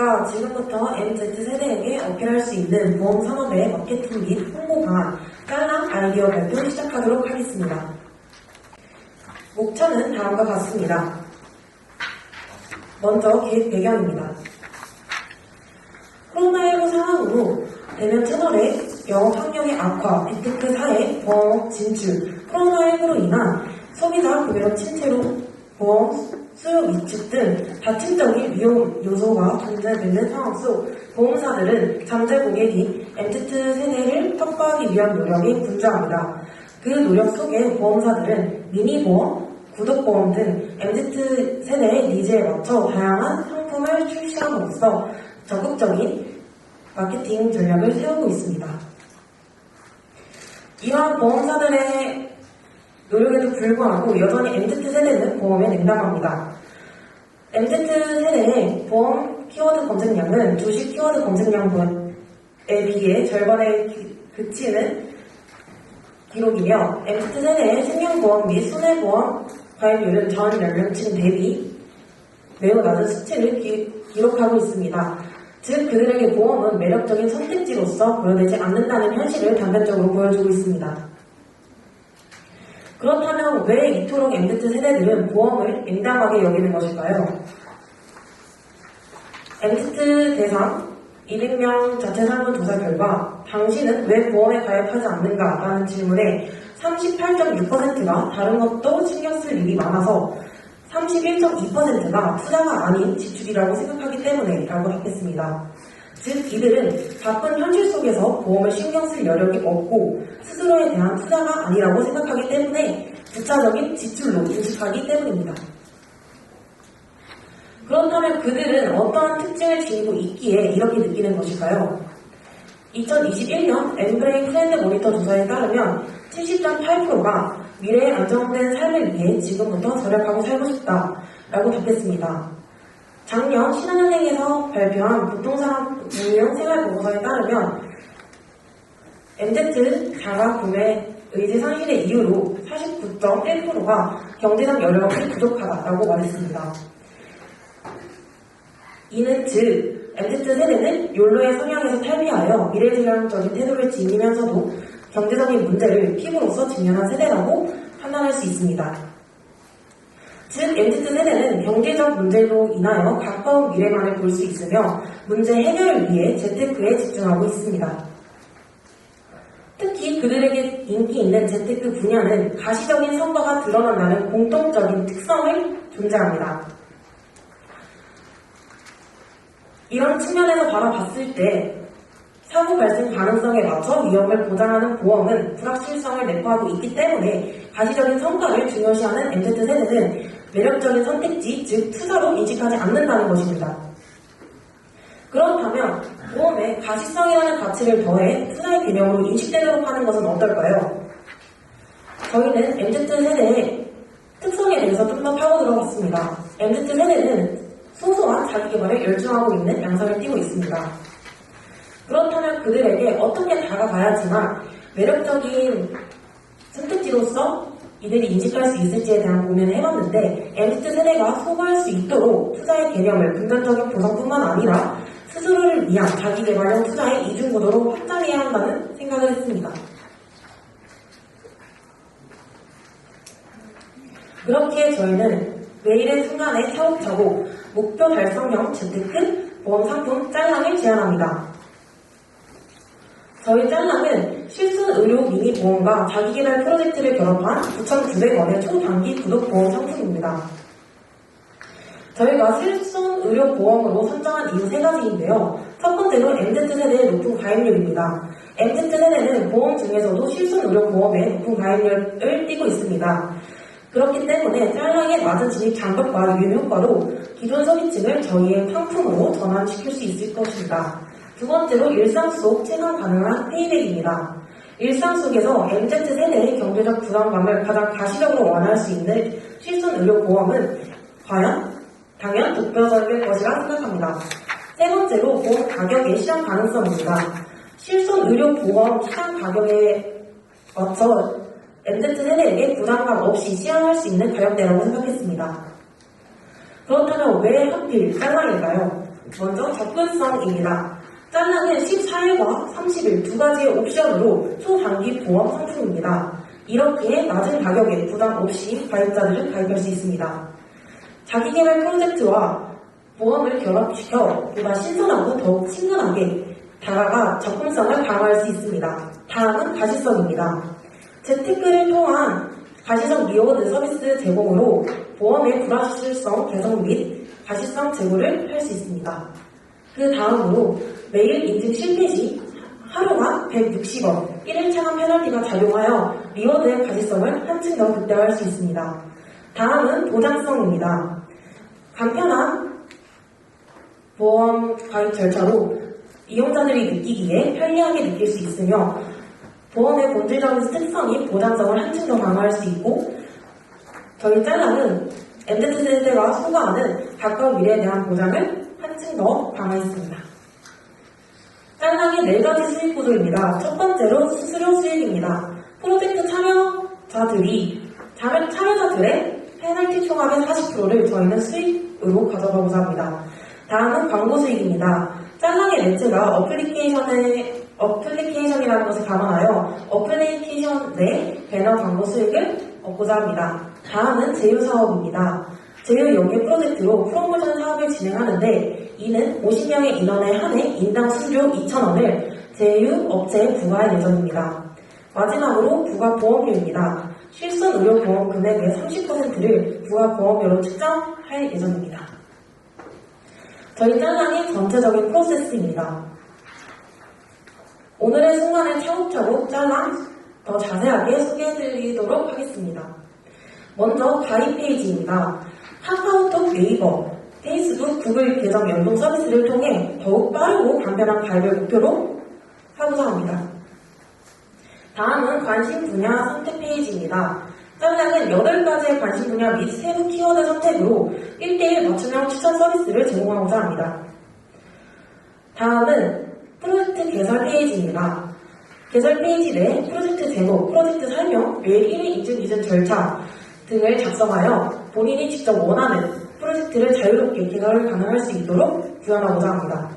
그러니까 지금부터 MZ세대에게 어필할 수 있는 보험 산업의 마케팅 및 홍보 방안, 짤랑 아이디어 발표 시작하도록 하겠습니다. 목차는 다음과 같습니다. 먼저 기획 배경입니다. 코로나19 상황으로 대면 채널의 영업 환경의 악화, 빅테크 사회, 보험 진출, 코로나19로 인한 소비자 구매력 침체로 보험 수요 위축 등 다층적인 위험 요소가 존재되는 상황 속 보험사들은 잠재 고객이 MZ 세대를 확보하기 위한 노력에 분주합니다. 그 노력 속에 보험사들은 미니보험, 구독보험 등 MZ 세대의 니즈에 맞춰 다양한 상품을 출시함으로써 적극적인 마케팅 전략을 세우고 있습니다. 이러한 보험사들의 노력에도 불구하고 여전히 MZ 세대는 보험에 냉담합니다. MZ 세대의 보험 키워드 검색량은 주식 키워드 검색량에 비해 절반에 기- 그치는 기록이며 MZ 세대의 생명보험 및 손해보험 가입률은 전 연령층 대비 매우 낮은 수치를 기, 기록하고 있습니다. 즉 그들에게 보험은 매력적인 선택지로서 보여되지 않는다는 현실을 단편적으로 보여주고 있습니다. 그렇다면 왜 이토록 MZ 세대들은 보험을 냉담하게 여기는 것일까요? MZ 대상 200명 자체 설문조사 결과 당신은 왜 보험에 가입하지 않는가? 라는 질문에 38.6%가 다른 것도 신경 쓸 일이 많아서 31.2%가 투자가 아닌 지출이라고 생각하기 때문에 라고 답했습니다. 즉 이들은 바쁜 현실 속에서 보험을 신경 쓸 여력이 없고 스스로에 대한 투자가 아니라고 생각하기 때문에 부차적인 지출로 인식하기 때문입니다. 그렇다면 그들은 어떠한 특징을 지니고 있기에 이렇게 느끼는 것일까요? 2021년 엠브레인 트렌드 모니터 조사에 따르면 70.8%가 미래의 안정된 삶을 위해 지금부터 절약하고 살고 싶다 라고 답했습니다. 작년 신한은행에서 발표한 보통사람 유형 생활보고서에 따르면 MZ 자가 구매 의지 상실의 이유로 49.1%가 경제적 여력이 부족하다고 말했습니다. 이는 즉 MZ 세대는 욜로의 성향에서 탈피하여 미래지향적인 태도를 지니면서도 경제적인 문제를 피부로서 직면한 세대라고 판단할 수 있습니다. 즉 MZ 세대는 경제적 문제로 인하여 가까운 미래만을 볼 수 있으며 문제 해결을 위해 재테크에 집중하고 있습니다. 특히 그들에게 인기 있는 재테크 분야는 가시적인 성과가 드러난다는 공통적인 특성을 존재합니다. 이런 측면에서 바라봤을 때 사고 발생 가능성에 맞춰 위험을 보장하는 보험은 불확실성을 내포하고 있기 때문에 가시적인 성과를 중요시하는 MZ 세대는 매력적인 선택지, 즉 투자로 인식하지 않는다는 것입니다. 그렇다면 보험에 가시성이라는 가치를 더해 투자의 개념으로 인식되도록 하는 것은 어떨까요? 저희는 MZ 세대의 특성에 대해서 좀 더 파고 들어봤습니다. MZ 세대는 소소한 자기개발에 열중하고 있는 양상을 띠고 있습니다. 그렇다면 그들에게 어떻게 다가가야지만 매력적인 선택지로서 이들이 인식할 수 있을지에 대한 고민을 해봤는데 MZ 세대가 소구할 수 있도록 투자의 개념을 금전적인 보상뿐만 아니라 스스로를 위한 자기개발형 투자의 이중구도로 확장해야 한다는 생각을 했습니다. 그렇기에 저희는 매일의 순간에 차곡차곡 목표 달성형 재테크 보험 상품 짤랑을 제안합니다. 저희 짤랑은 실손 의료 미니 보험과 자기개발 프로젝트를 결합한 9,900원의 초단기 구독 보험 상품입니다. 저희가 실손 의료 보험으로 선정한 이유 세 가지인데요. 첫 번째로 MZ 세대의 높은 가입률입니다. MZ 세대는 보험 중에서도 실손 의료 보험에 높은 가입률을 띠고 있습니다. 그렇기 때문에 짤랑의 낮은 진입 장벽과 유인 효과로 기존 소비층을 저희의 상품으로 전환시킬 수 있을 것입니다. 두 번째로 일상 속 체감 가능한 페이백입니다. 일상 속에서 MZ 세대의 경제적 부담감을 가장 가시적으로 완화할 수 있는 실손 의료 보험은 과연 당연 독보적일 것이라 생각합니다. 세 번째로 보험 가격의 시장 가능성입니다. 실손 의료 보험 시장 가격에 맞춰 MZ 세대에게 부담감 없이 시행할 수 있는 가격대라고 생각했습니다. 그렇다면 왜 하필 짤랑일까요? 먼저 접근성입니다. 짤랑은 14일과 30일 두 가지의 옵션으로 초단기 보험 상품입니다. 이렇게 낮은 가격에 부담 없이 가입자들은 가입할 수 있습니다. 자기개발 프로젝트와 보험을 결합시켜 보다 신선하고 더욱 친근하게 다가가 접근성을 강화할 수 있습니다. 다음은 가시성입니다. 재테크를 통한 가시성 리워드 서비스 제공으로 보험의 불확실성 개선 및 가시성 제고를 할 수 있습니다. 그 다음으로 매일 인증 실패 시 하루가 160원 1일 차감 페널티가 작용하여 리워드의 가시성을 한층 더 극대화할 수 있습니다. 다음은 보장성입니다. 간편한 보험 가입 절차로 이용자들이 느끼기에 편리하게 느낄 수 있으며 보험의 본질적인 특성이 보장성을 한층 더 강화할 수 있고 저희 짤랑은 MZ세대가 소구하는 가까운 미래에 대한 보장을 한층 더 강화했습니다. 짤랑의 네 가지 수익 구조입니다. 첫 번째로 수수료 수익입니다. 프로젝트 참여자들이 참여- 참여자들의 페널티 총합의 40%를 저희는 수익으로 가져가고자 합니다. 다음은 광고 수익입니다. 짤랑의 매체가 어플리케이션의 어플리케이션이라는 것을 감안하여 어플리케이션 내 배너 광고 수익을 얻고자 합니다. 다음은 제휴 사업입니다. 제휴 연계 프로젝트로 프로모션 사업을 진행하는데 이는 50명의 인원에 한해 인당 수수료 2,000원을 제휴 업체에 부과할 예정입니다. 마지막으로 부가 보험료입니다. 실손 의료 보험 금액의 30%를 부가 보험료로 측정할 예정입니다. 저희 짤랑의 전체적인 프로세스입니다. 오늘의 순간을 차곡차곡 짤랑 더 자세하게 소개해드리도록 하겠습니다. 먼저 가입 페이지입니다. 카카오톡, 네이버, 페이스북, 구글 계정 연동 서비스를 통해 더욱 빠르고 간편한 가입을 목표로 하고자 합니다. 다음은 관심 분야 선택 페이지입니다. 짤랑은 8가지의 관심 분야 및 세부 키워드 선택으로 1대1 맞춤형 추천 서비스를 제공하고자 합니다. 다음은 프로젝트 개설 페이지입니다. 개설 페이지 내 프로젝트 제목, 프로젝트 설명, 매일 1회 인증 기준 절차 등을 작성하여 본인이 직접 원하는 프로젝트를 자유롭게 개설을 가능할 수 있도록 구현하고자 합니다.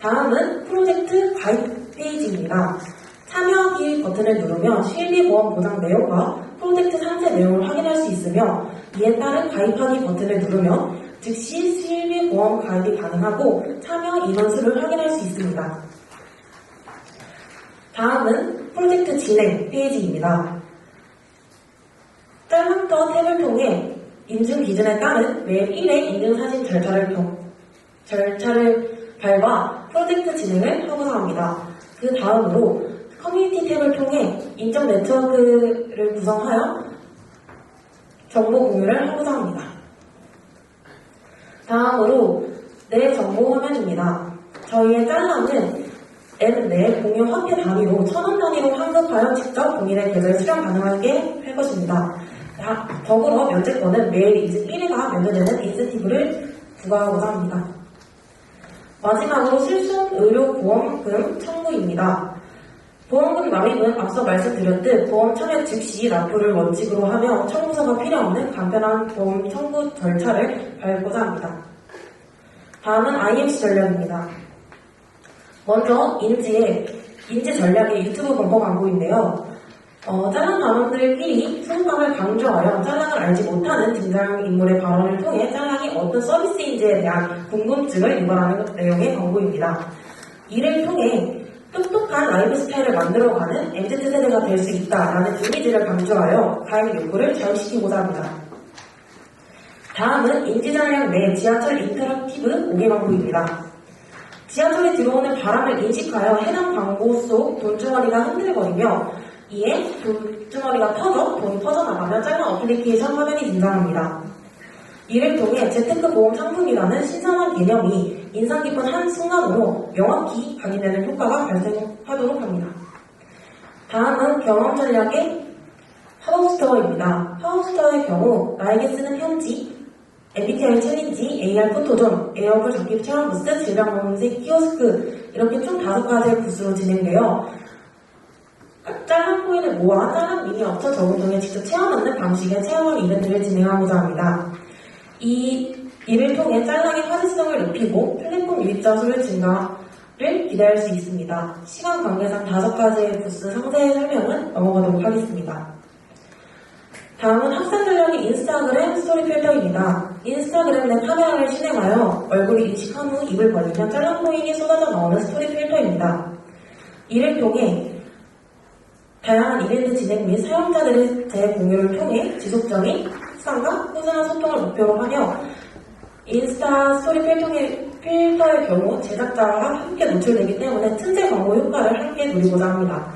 다음은 프로젝트 가입 페이지입니다. 참여하기 버튼을 누르면 실비보험 보장 내용과 프로젝트 상세 내용을 확인할 수 있으며 이에 따른 가입하기 버튼을 누르면 즉시 실비보험 가입이 가능하고 참여 인원수를 확인할 수 있습니다. 다음은 프로젝트 진행 페이지입니다. 짤막더 탭을 통해 인증 기준에 따른 매일 1회 인증 사진 절차를, 경- 절차를 밟아 프로젝트 진행을 하고자 합니다. 그 다음으로 커뮤니티 탭을 통해 인정 네트워크를 구성하여 정보 공유를 하고자 합니다. 다음으로 내 정보 화면입니다. 저희의 짤랑은 앱내 공유 화폐 단위로 천원 단위로 환급하여 직접 본인의 계좌에 수령 가능하게 할 것입니다. 다- 더불어 면제권은 매일 인증 1회가 면제되는 인센티브를 부과하고자 합니다. 마지막으로 실손 의료보험금 청구입니다. 보험금 납입은 앞서 말씀드렸듯 보험 참여 즉시 납부를 원칙으로 하며 청구서가 필요 없는 간편한 보험 청구 절차를 밟고자 합니다. 다음은 IMC 전략입니다. 먼저 인지의 인지 전략의 유튜브 광고 광고인데요. 어, 짤랑 단원들끼리 소속감을 강조하여 짤랑을 알지 못하는 등장인물의 발언을 통해 짤랑이 어떤 서비스인지에 대한 궁금증을 유발하는 내용의 광고입니다. 이를 통해 똑똑한 라이프 스타일을 만들어가는 MZ세대가 될 수 있다라는 이미지를 강조하여 가입 욕구를 자극시키고자 합니다. 다음은 인지전략 내 지하철 인터랙티브 5개 광고입니다. 지하철에 들어오는 바람을 인식하여 해당 광고 속 돈주머니가 흔들거리며 이에 돈주머니가 터져 돈이 퍼져나가며 짧은 어플리케이션 화면이 등장합니다. 이를 통해 재테크 보험 상품이라는 신선한 개념이 인상 깊은 한 순간으로 명확히 각인되는 효과가 발생하도록 합니다. 다음은 경험 전략의 팝업스토어입니다. 팝업스토어의 경우 나에게 쓰는 편지, MBTI 챌린지, AR 포토존, 에어블 적기 체험 부스, 질병 검색 키오스크 이렇게 총 다섯 가지의 부스로 진행되어 짤한 코인을 모아 짤한 미니 업체 적을 통해 직접 체험하는 방식의 체험형 이벤트를 진행하고자 합니다. 이 이를 통해 짤랑의 화제성을 높이고 플랫폼 유입자 수를 증가를 기대할 수 있습니다. 시간 관계상 다섯 가지의 부스 상세 설명은 넘어가도록 하겠습니다. 다음은 학생 전략의 인스타그램 스토리 필터입니다. 인스타그램 내 카메라를 실행하여 얼굴을 인식한 후 입을 벌리면 짤랑 코인이 쏟아져 나오는 스토리 필터입니다. 이를 통해 다양한 이벤트 진행 및 사용자들의 재공유를 통해 지속적인 확산과 꾸준한 소통을 목표로 하며 인스타 스토리 필터의, 필터의 경우 제작자와 함께 노출되기 때문에 틈새 광고 효과를 함께 누리고자 합니다.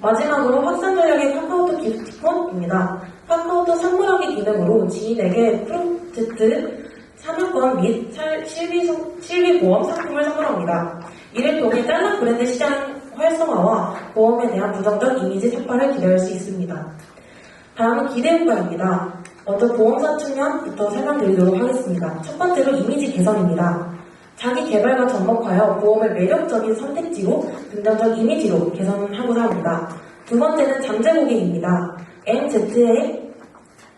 마지막으로 확산 전략의 카카오톡 기프티콘입니다. 카카오톡 선물하기 기능으로 지인에게 프로젝트 참여권 및 살- 실비, 소- 실비 보험 상품을 선물합니다. 이를 통해 달러 브랜드 시장 활성화와 보험에 대한 부정적 이미지 삭발을 기대할 수 있습니다. 다음은 기대 효과입니다. 먼저 보험사 측면부터 설명드리도록 하겠습니다. 첫 번째로 이미지 개선입니다. 자기 개발과 접목하여 보험을 매력적인 선택지로 긍정적 이미지로 개선하고자 합니다. 두 번째는 잠재 고객입니다. MZ의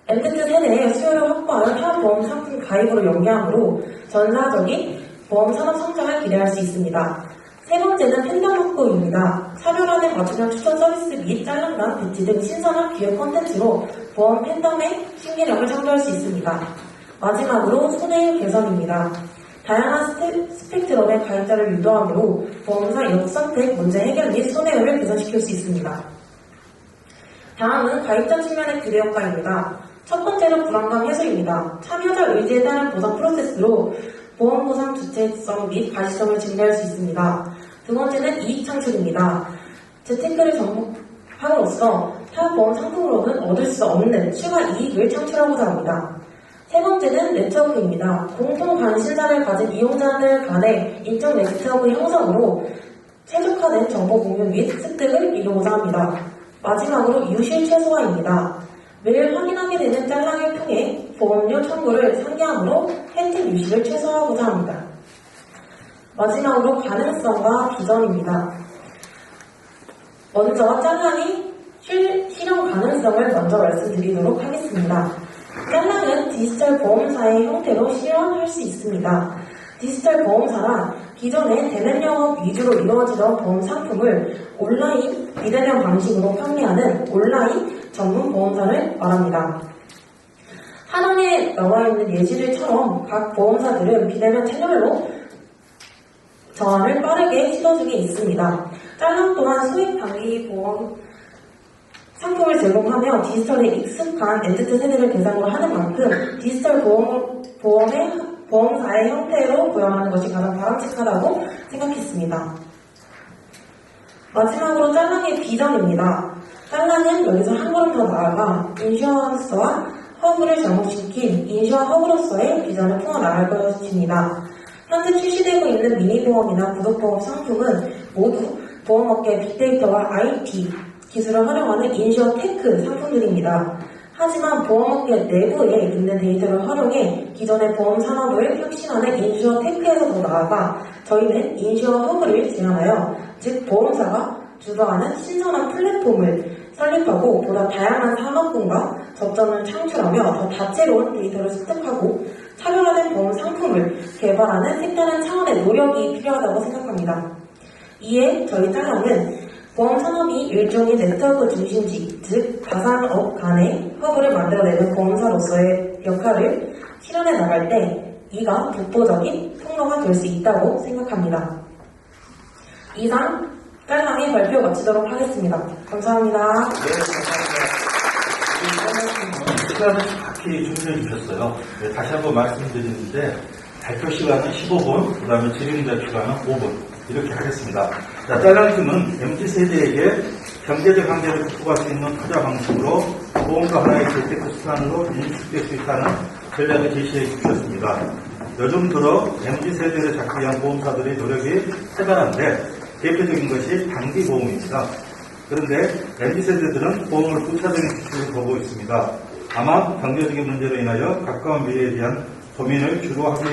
MZ 세대의 수요를 확보하여 타 보험 상품 가입으로 연계함으로 전사적인 보험 산업 성장을 기대할 수 있습니다. 세 번째는 확보입니다. 차별화된 맞춤형 추천 서비스 및 짤랑단, 배치 등 신선한 기획 콘텐츠로 보험 팬덤의 신기력을 창조할 수 있습니다. 마지막으로 손해율 개선입니다. 다양한 스펙트럼의 가입자를 유도함으로 보험사 역선택 문제 해결 및 손해율을 개선시킬 수 있습니다. 다음은 가입자 측면의 기대 효과입니다. 첫 번째로 불안감 해소입니다. 참여자 의지에 따른 보상 프로세스로 보험 보상 주체성 및 가시성을 증가할 수 있습니다. 두 번째는 이익 창출입니다. 재테크를 접목함으로써 타 보험 상품으로는 얻을 수 없는 추가 이익을 창출하고자 합니다. 세 번째는 네트워크입니다. 공통 관심사를 가진 이용자들 간의 인적 네트워크 형성으로 최적화된 정보 공유 및 습득을 이루고자 합니다. 마지막으로 유실 최소화입니다. 매일 확인하게 되는 짤랑을 통해 보험료 청구를 상기함으로 혜택 유실을 최소화하고자 합니다. 마지막으로 가능성과 비전입니다. 먼저 짤랑이 실- 실현 가능성을 먼저 말씀드리도록 하겠습니다. 짤랑은 디지털 보험사의 형태로 실현할 수 있습니다. 디지털 보험사란 기존의 대면 영업 위주로 이루어지던 보험 상품을 온라인 비대면 방식으로 판매하는 온라인 전문 보험사를 말합니다. 하단에 나와 있는 예시들처럼 각 보험사들은 비대면 채널로 저항을 빠르게 시도중에 있습니다. 짤랑 또한 소액 단기 보험 상품을 제공하며 디지털에 익숙한 엔트트 세대를 대상으로 하는 만큼 디지털 보험, 보험의, 보험사의 형태로 부양하는 것이 가장 바람직하다고 생각했습니다. 마지막으로 짤랑의 비전입니다. 짤랑은 여기서 한 걸음 더 나아가 인슈어런스와 허브를 접목시킨 인슈어 허브로서의 비전을 품어 나갈 것입니다. 현재 출시되고 있는 미니보험이나 구독보험 상품은 모두 보험업계 빅데이터와 IT 기술을 활용하는 인슈어 테크 상품들입니다. 하지만 보험업계 내부에 있는 데이터를 활용해 기존의 보험 산업을 혁신하는 인슈어 테크에서 더 나아가 저희는 인슈어 허브를 제안하여 즉 보험사가 주도하는 신선한 플랫폼을 설립하고 보다 다양한 산업군과 접점을 창출하며 더 다채로운 데이터를 습득하고 차별화된 보험 상품을 개발하는 색다른 차원의 노력이 필요하다고 생각합니다. 이에 저희 짤랑은 보험 산업이 일종의 네트워크 중심지, 즉 가상업 간의 허브를 만들어내는 보험사로서의 역할을 실현해 나갈 때 이가 독보적인 통로가 될 수 있다고 생각합니다. 이상 짤랑의 발표 마치도록 하겠습니다. 감사합니다. 네, 시간을 정확히 준비해 주셨어요. 네, 다시 한번 말씀드리는데 발표 시간은 15분, 그 다음에 질의응답 시간은 5분 이렇게 하겠습니다. 자, 짤랑팀은 MZ세대에게 경제적 한계를 극복할 수 있는 투자 방식으로 보험과 하나의 재테크 수단으로 인식될 수 있다는 전략을 제시해 주셨습니다. 요즘 들어 MZ세대를 잡기 위한 보험사들의 노력이 세간한데 대표적인 것이 단기 보험입니다. 그런데 MZ세대들은 보험을 부차적인 지출을 보고 있습니다. 아마 경제적인 문제로 인하여 가까운 미래에 대한 고민을 주로 하고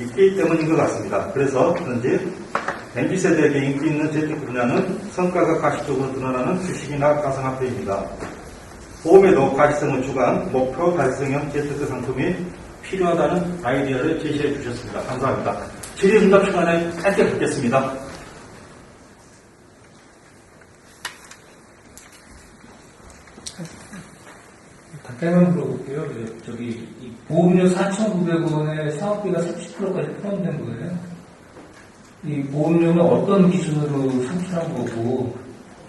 있기 때문인 것 같습니다. 그래서 그런지 MZ세대에게 인기 있는 재테크 분야는 성과가 가시적으로 드러나는 주식이나 가상화폐입니다. 보험에도 가시성을 추구한 목표 달성형 재테크 상품이 필요하다는 아이디어를 제시해 주셨습니다. 감사합니다. 질의응답 시간에 짧게 듣겠습니다. 간단히만 물어볼게요. 저- 저기 이 보험료 4,900원에 사업비가 30%까지 포함된 거예요. 이 보험료는 어떤 기준으로 산출한 거고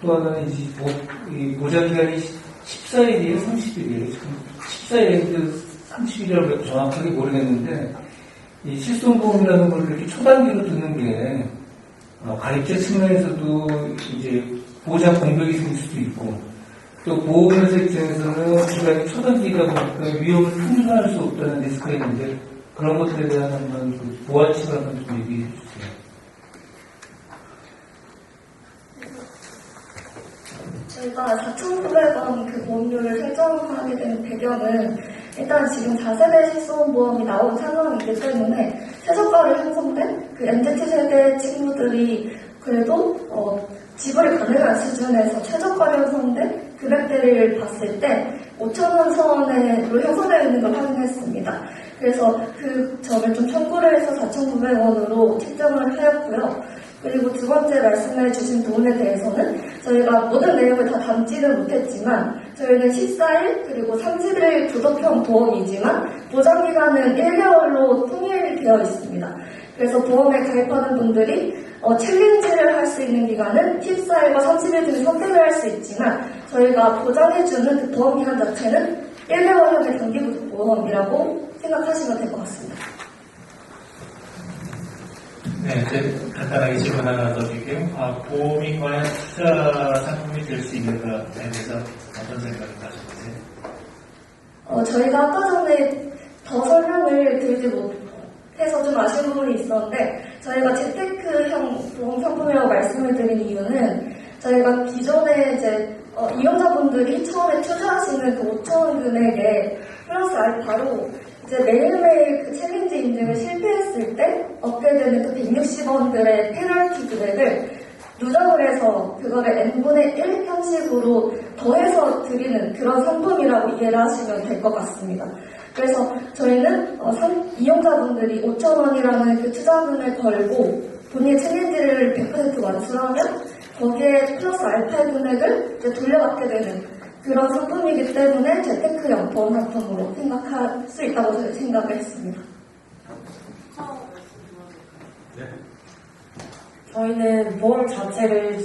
또 하나는 이제 보, 이 보장 기간이 14일이에요, 30일이에요. 지금 14일인데 30일이라고 정확하게 모르겠는데 이 실손보험이라는 걸 이렇게 초단기로 듣는 게 어, 가입자 측면에서도 이제 보장 공백이 생길 수도 있고 또 보험회사 입장에서는 기간이 초단기다 보니까 위험을 통제할 수 없다는 리스크가 있는데 그런 것들에 대한 한번 그 보완책을 한번 좀 얘기해 주세요. 저희가 4,900원 그 보험료를 설정하게 된 배경은 일단 지금 4세대 실손보험이 나온 상황이기 때문에 최저가를 형성된 그 MZ세대 친구들이 그래도 어, 지불이 가능한 수준에서 최저가를 형성된 금액대를 봤을 때 5천원 선으로 형성되어 있는 걸 확인했습니다. 그래서 그 점을 좀 청구를 해서 4,900원으로 책정을 하였고요. 그리고 두 번째 말씀해 주신 부분에 대해서는 저희가 모든 내용을 다 담지는 못했지만 저희는 14일 그리고 30일 구독형 보험이지만 보장기간은 1개월로 통일되어 있습니다. 그래서 보험에 가입하는 분들이 어, 챌린지를 할 수 있는 기간은 14일과 30일 중 선택을 할 수 있지만 저희가 보장해주는 그 보험 기간 자체는 1개월형의 단기 보험이라고 생각하시면 될 것 같습니다. 네, 이제 간단하게 질문 하나 더 드릴게요. 아, 보험이 과연 투자 상품이 될 수 있는가에 대해서 어떤 생각을 가지고 계세요? 어, 저희가 아까 전에 더 설명을 드리지 못해서 좀 아쉬운 부분이 있었는데 저희가 재테크형 보험 상품이라고 말씀을 드린 이유는 저희가 기존에 이제 어, 이용자분들이 처음에 투자하시는 그 5천원 금액에 플러스 알파로 이제 매일매일 그 챌린지 인증을 실패했을 때 얻게 되는 그 160원들의 페널티 금액을 누적을 해서 그거를 n분의 1 형식으로 더해서 드리는 그런 상품이라고 이해를 하시면 될 것 같습니다. 그래서 저희는 어, 상- 이용자분들이 5천원이라는 그 투자금을 걸고 본인의 챌린지를 100% 완수하면 거기에 플러스 알파의 금액을 이제 돌려받게 되는 그런 상품이기 때문에 재테크형 보험 상품으로 생각할 수 있다고 저희 생각을 했습니다. 네. 저희는 보험 자체를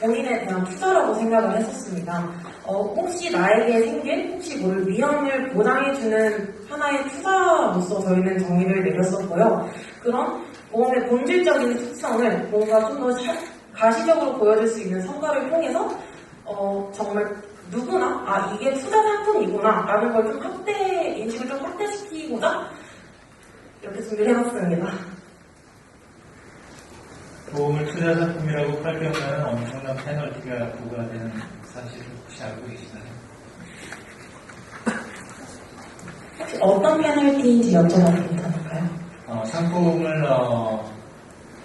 본인에 대한 투자라고 생각을 했었습니다. 어, 혹시 나에게 생긴 혹시 모를 위험을 보장해주는 하나의 투자로서 저희는 정의를 내렸었고요. 그런 보험의 본질적인 특성을 뭔가 좀더 가시적으로 보여줄 수 있는 성과를 통해서 어, 정말 누구나 아 이게 투자 상품이구나 라는 걸 좀 확대 인식을 좀 확대시키고자 이렇게 준비를 해봤습니다. 보험을 투자 상품이라고 팔 경우에는 엄청난 페널티가 부과되는 사실을 혹시 알고 계시나요? 혹시 어떤 페널티인지 여쭤봐도 괜찮을까요? 어, 상품을 어,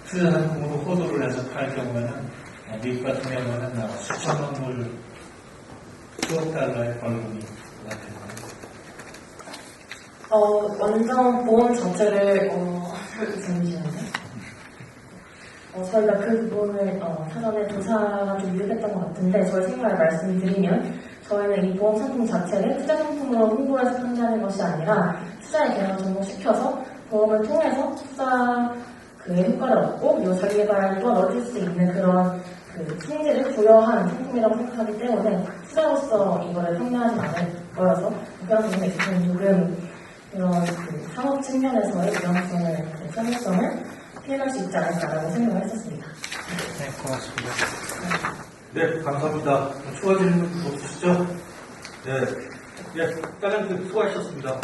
투자 상품 호도를 해서 팔 경우에는 어, 미국 같은 경우에는 어, 수천만 불, 수억 달러의 벌금이 부과됩니다. 어, 완전 보험 자체를, 어, 잠시만요. 어, 저희가 그 부분을 어, 사전에 조사가 좀 유력했던 것 같은데, 저희 생각을 말씀드리면, 저희는 이 보험 상품 자체를 투자 상품으로 홍보해서 판매하는 것이 아니라, 투자의 개념을 접목시켜서 보험을 통해서 투자 그 효과를 얻고, 그리고 자기 개발도 얻을 수 있는 그런 그 승지를 부여한 상품이라고 생각하기 때문에, 투자로서 이거를 판매하지 않을 거여서, 그런 부분에 있어서는 조금 이런 그 상업 측면에서의 유연성을, 그 편의성을 표현할 수 있지 않을까라고 생각을 했었습니다. 네, 고맙습니다. 네, 감사합니다. 추가 질문 없으시죠? 네. 네, 딸랑팀 수고하셨습니다.